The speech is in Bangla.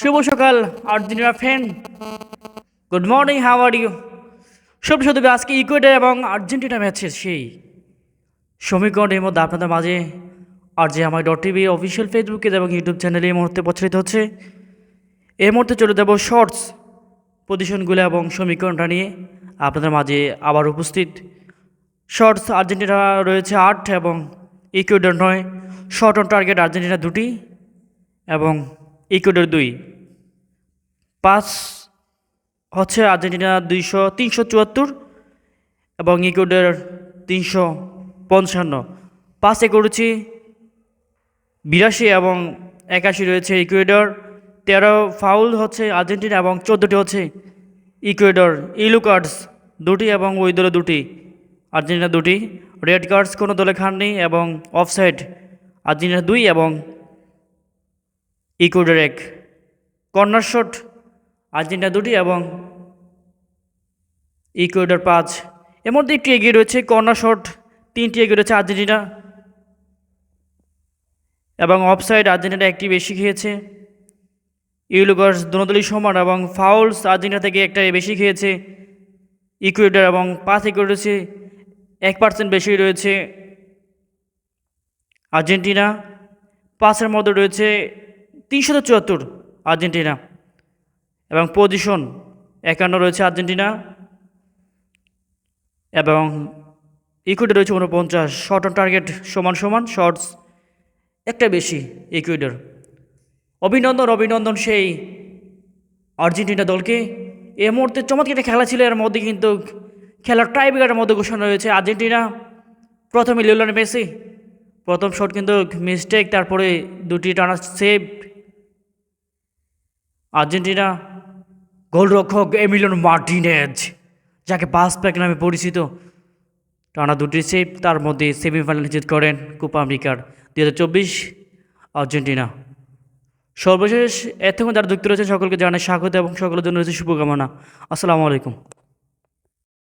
শুভ সকাল, Argentina fan good morning how are you সব শুধু আজকে ইকুয়েডার এবং আর্জেন্টিনা ম্যাচের সেই সমীকরণের মধ্যে আপনাদের মাঝে আর যে আমার ডট টিভি অফিসিয়াল ফেসবুকে এবং ইউটিউব চ্যানেলে এই মুহূর্তে প্রচারিত হচ্ছে। এই মুহূর্তে চলে যাব শর্টস পজিশনগুলো এবং সমীকরণটা নিয়ে আপনাদের মাঝে আবার উপস্থিত। শর্টস আর্জেন্টিনা রয়েছে আট এবং ইকুয়েডর নয়। শর্ট অন টার্গেট আর্জেন্টিনা দুটি এবং ইকুয়েডর দুই। পাঁচ হচ্ছে আর্জেন্টিনা দুইশো তিনশো চুয়াত্তর এবং ইকুয়েডর তিনশো পঞ্চান্ন। পাঁচে করেছি বিরাশি এবং একাশি রয়েছে ইকুয়েডর। তেরো ফাউল হচ্ছে আর্জেন্টিনা এবং চোদ্দোটি হচ্ছে ইকুয়েডর। ইলু কার্ডস দুটি এবং ওই দলে দুটি। আর্জেন্টিনা দুটি। রেড কার্ডস কোনো দলে খাননি এবং অফসাইড। আর্জেন্টিনা দুই এবং ইকুয়েডর এক কর্নার শট আর্জেন্টিনা দুটি এবং ইকুয়েডর পাঁচ। এর মধ্যে একটি এগিয়ে রয়েছে কর্নার শট তিনটি এগিয়ে রয়েছে আর্জেন্টিনা এবং অফসাইড আর্জেন্টিনা একটি বেশি খেয়েছে। ইউলুগার্স দোনোদলই সমান এবং ফাউলস আর্জেন্টিনা থেকে একটা বেশি খেয়েছে। ইকুয়েডর এবং পাঁচ এগিয়ে রয়েছে, এক পার্সেন্ট বেশি রয়েছে আর্জেন্টিনা। পাঁচের মধ্যে রয়েছে তিনশো চুয়াত্তর আর্জেন্টিনা এবং পজিশন একান্ন রয়েছে আর্জেন্টিনা এবং ইকুইডর রয়েছে উনপঞ্চাশ শর্ট অন টার্গেট সমান সমান শর্টস একটা বেশি ইকুইডর অভিনন্দন অভিনন্দন সেই আর্জেন্টিনা দলকে। এ মুহূর্তে চমৎকার খেলা ছিল, এর মধ্যে কিন্তু খেলার টাইব্রেকারের মধ্যে ঘোষণা রয়েছে আর্জেন্টিনা। প্রথমে লিওলান মেসি, প্রথম শট কিন্তু মিস্টেক তারপরে দুটি টানা সেভ আর্জেন্টিনা গোলরক্ষক এমিলন মার্টিনেজ, যাকে বাস প্যাক নামে পরিচিত। টানা দুটি সেভ, তার মধ্যে সেমিফাইনাল নিশ্চিত করেন কোপা আমেরিকার দু হাজার চব্বিশ আর্জেন্টিনা। সর্বশেষ, এতক্ষণ যারা যুক্ত রয়েছে সকলকে জানাই স্বাগত এবং সকলের জন্য রয়েছে শুভকামনা। আসসালামু আলাইকুম।